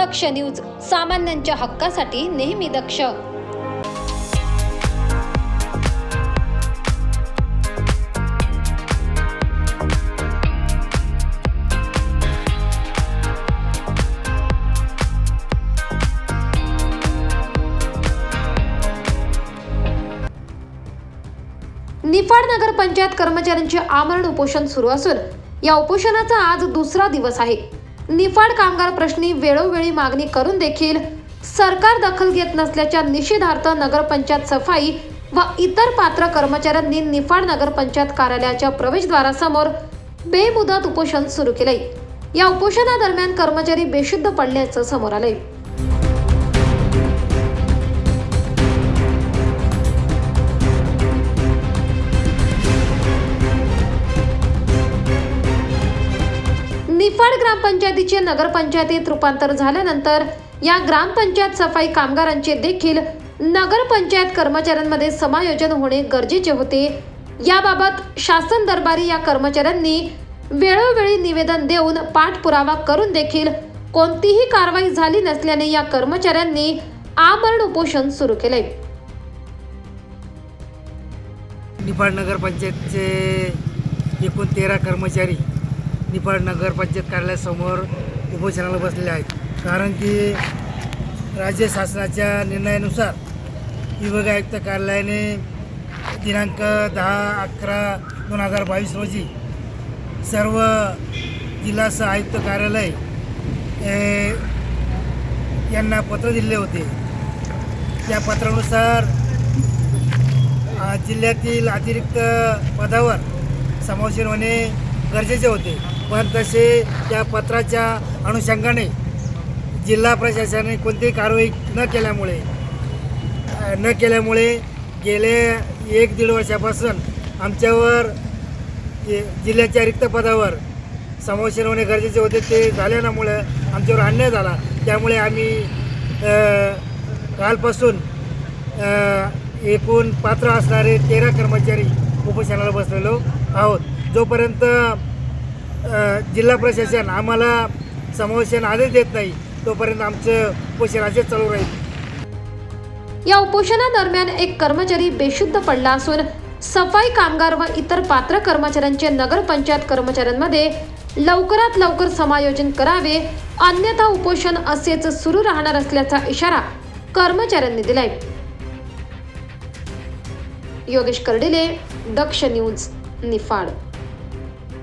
दक्ष news सामान्यांच्या हक्कासाठी नेहमी दक्ष. निफाड नगर पंचायत कर्मचाऱ्यांचे आमरण उपोषण सुरू असून या उपोषणाचा आज दुसरा दिवस आहे. निफाड कामगार प्रश्नी वेळोवेळी मागणी करून देखील सरकार दखल घेत नसल्याच्या निषेधार्थ नगरपंचायत सफाई व इतर पात्र कर्मचाऱ्यांनी निफाड नगरपंचायत कार्यालयाच्या प्रवेशद्वारासमोर बेमुदत उपोषण सुरू केले या उपोषणादरम्यान कर्मचारी बेशुद्ध पडल्याचं समोर आलंय. निफाड ग्रामपंचायतीचे नगरपंचायतीत रूपांतर झाल्यानंतर या ग्रामपंचायत सफाई कामगारांचे देखील नगरपंचायत कर्मचाऱ्यांमध्ये समायोजन होणे गरजेचे होते. याबाबत शासन दरबारी या कर्मचाऱ्यांनी वेळोवेळी निवेदन देऊन पाठपुरावा करून देखील कोणतीही कारवाई झाली नसल्याने या कर्मचाऱ्यांनी आमरण उपोषण सुरू केले. निफाड नगरपंचायतचे एकूण तेरा कर्मचारी निफाड नगरपंचायत कार्यालयासमोर उपोषणाला बसलेले आहेत. कारण की राज्य शासनाच्या निर्णयानुसार विभाग आयुक्त कार्यालयाने दिनांक दहा अकरा दोन हजार बावीस रोजी सर्व जिल्हा सह आयुक्त कार्यालय यांना पत्र दिले होते. त्या पत्रानुसार जिल्ह्यातील अतिरिक्त पदावर समावेशन होणे गरजेचे होते. पण तसे त्या पत्राच्या अनुषंगाने जिल्हा प्रशासनाने कोणतीही कारवाई न केल्यामुळे न केल्यामुळे गेले एक दीड वर्षापासून आमच्यावर जिल्ह्याच्या रिक्त पदावर समावेशन होणे गरजेचे होते ते झाल्यामुळं आमच्यावर अन्याय झाला. त्यामुळे आम्ही कालपासून एकूण पात्र असणारे तेरा कर्मचारी उपोषणाला बसलेलो आहोत. जोपर्यंत जिल्हा प्रशासन आम्हाला समावेशन आदेश देत नाही तोपर्यंत आमचं उपोषण असेच चालू राहील. या उपोषणादरम्यान एक कर्मचारी बेशुद्ध पडला असून सफाई कामगार व इतर पात्र कर्मचाऱ्यांचे नगरपंचायत कर्मचाऱ्यांमध्ये लवकरात लवकर समायोजन करावे अन्यथा उपोषण असेच सुरू राहणार असल्याचा इशारा कर्मचाऱ्यांनी दिलाय. योगेश कर्डिले दक्ष न्यूज निफाड.